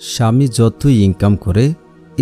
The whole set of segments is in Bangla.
স্বামী যতই ইনকাম করে,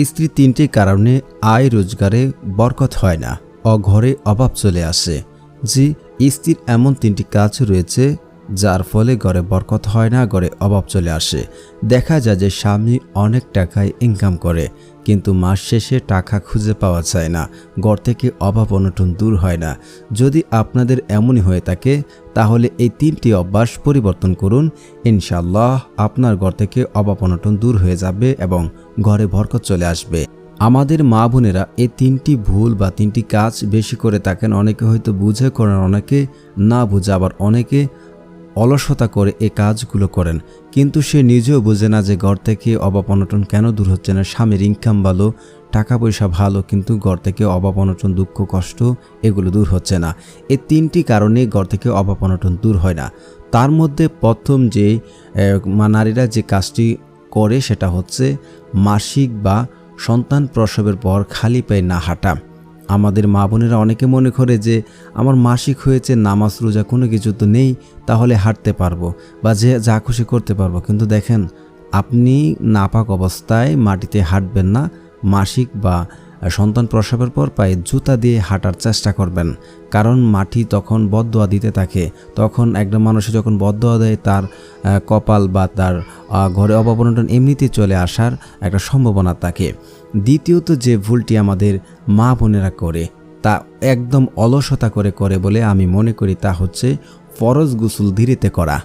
স্ত্রী তিনটি কারণে আয় রোজগারে বরকত হয় না। অঘরে অভাব চলে আসে। যে স্ত্রীর এমন তিনটি কাজ রয়েছে যার ফলে ঘরে বরকত হয় না, ঘরে অভাব চলে আসে। দেখা যায় যে স্বামী অনেক টাকায় ইনকাম করে, কিন্তু মাস শেষে টাকা খুঁজে পাওয়া যায় না, ঘর থেকে অভাব অনটন দূর হয় না। যদি আপনাদের এমনই হয়ে থাকে, তাহলে এই তিনটি অভ্যাস পরিবর্তন করুন। ইনশাল্লাহ আপনার ঘর থেকে অভাব অনটন দূর হয়ে যাবে এবং ঘরে বরকত চলে আসবে। আমাদের মা বোনেরা এই তিনটি ভুল বা তিনটি কাজ বেশি করে থাকেন, অনেকে হয়তো বুঝে করেন, অনেকে না বুঝে, আবার অনেকে অলসতা করে এ কাজগুলো করেন। কিন্তু সে নিজেও বোঝে না যে ঘর থেকে অভাব অনটন কেন দূর হচ্ছে না। স্বামীর ইনকাম ভালো, টাকা পয়সা ভালো, কিন্তু ঘর থেকে অভাব অনটন, দুঃখ, কষ্ট, এগুলো দূর হচ্ছে না। এই তিনটি কারণে ঘর থেকে অভাব অনটন দূর হয় না। তার মধ্যে প্রথম যে নারীরা যে কাজটি করে সেটা হচ্ছে মাসিক বা সন্তান প্রসবের পর খালি পায়ে না হাঁটা। আমাদের মা বোনেরা অনেকে মনে করে যে আমার মাসিক হয়েছে, নামাজ, রোজা কোনো কিছু তো নেই, তাহলে হাঁটতে পারব বা যে যা খুশি করতে পারব। কিন্তু দেখেন, আপনি নাপাক অবস্থায় মাটিতে হাঁটবেন না, মাসিক বা সন্তান প্রসবের পর পায়ে জুতা দিয়ে হাঁটার চেষ্টা করবেন। কারণ মাটি তখন বদোয়া দিতে থাকে। তখন একটা মানুষে যখন বদোয়া দেয়, তার কপাল বা তার ঘরে অবনটন এমনিতেই চলে আসার একটা সম্ভাবনা থাকে। দ্বিতীয়ত যে ভুলটি আমাদের মা বোনেরা করে, তা একদম অলসতা করে করে বলে আমি মনে করি তা হচ্ছে ফরজ গুসুল ধীরেতে করা।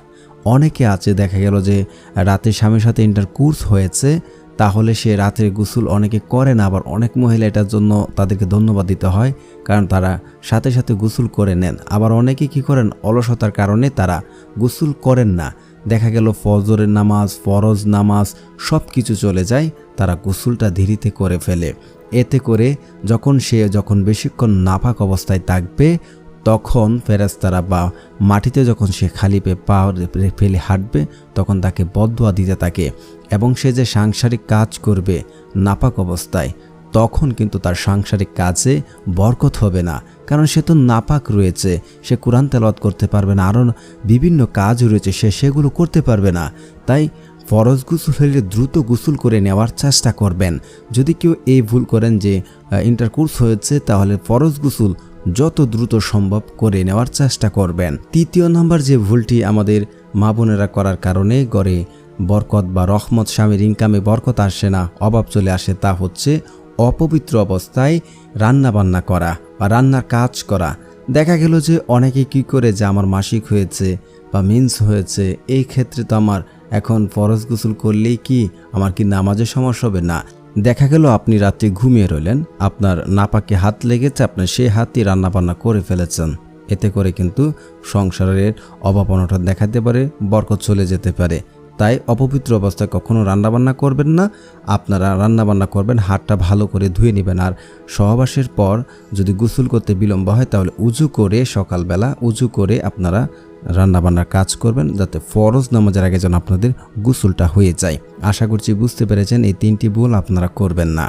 অনেকে আছে, দেখা গেল যে রাতে স্বামীর সাথে ইন্টার কোর্স হয়েছে তাহলে সে রাতের গোসল অনেকে করে না, আবার অনেক মহিলা এটার জন্য তাদেরকে ধন্যবাদ দিতে হয়, কারণ তারা সাথে সাথে গোসল করে নেন। আবার অনেকে কি করেন? অলসতার কারণে তারা গোসল করেন না। দেখা গেল ফজরের নামাজ, ফরজ নামাজ সব কিছু চলে যায়, তারা গোসলটা ধীরিতে করে ফেলে। এতে করে যখন সে যখন বেশিক্ষণ নাফাক অবস্থায় থাকবে, তখন ফেরেস্তারা বা মাটিতে যখন সে খালি পে, পা ফেলে হাঁটবে, তখন তাকে বদোয়া দিতে থাকে। এবং সে যে সাংসারিক কাজ করবে নাপাক অবস্থায়, তখন কিন্তু তার সাংসারিক কাজে বরকত হবে না। কারণ সে তো নাপাক রয়েছে, সে কোরআন তেলাওয়াত করতে পারবে না, আরও বিভিন্ন কাজ রয়েছে, সে সেগুলো করতে পারবে না। তাই ফরজ গুসুল হলে দ্রুত গোসল করে নেওয়ার চেষ্টা করবেন। যদি কেউ এই ভুল করেন যে ইন্টারকোর্স হয়েছে, তাহলে ফরজ গুসুল যত দ্রুত সম্ভব করে নেওয়ার চেষ্টা করবেন। তৃতীয় নম্বর যে ভুলটি আমাদের মা বোনেরা করার কারণে গড়ে বরকত বা রহমত স্বামীর ইনকামে বরকত আসে না, অভাব চলে আসে, তা হচ্ছে অপবিত্র অবস্থায় রান্না বান্না করা বা রান্নার কাজ করা। দেখা গেল যে অনেকে কি করে যে আমার মাসিক হয়েছে বা মিন্স হয়েছে, এই ক্ষেত্রে তো আমার এখন ফরজ গোসল করলেই কি আমার কি নামাজে সমস্যা হবে? না। দেখা গেল আপনি রাত্রে ঘুমিয়ে রইলেন, আপনার নাপাকে হাত লেগেছে আপনার সেই হাতই রান্নাবান্না করে ফেলেছেন। এতে করে কিন্তু সংসারের অভাব অনটন দেখাতে পারে, বরকত চলে যেতে পারে। তাই অপবিত্র অবস্থায় কখনও রান্নাবান্না করবেন না। আপনারা রান্নাবান্না করবেন, হাতটা ভালো করে ধুয়ে নেবেন। আর সহবাসের পর যদি গোসল করতে বিলম্ব হয়, তাহলে উজু করে সকালবেলা উজু করে আপনারা রান্নাবান্নার কাজ করবেন, যাতে ফরজ নামাজের আগে যেন আপনাদের গোসলটা হয়ে যায়। আশা করছি বুঝতে পেরেছেন, এই তিনটি ভুল আপনারা করবেন না।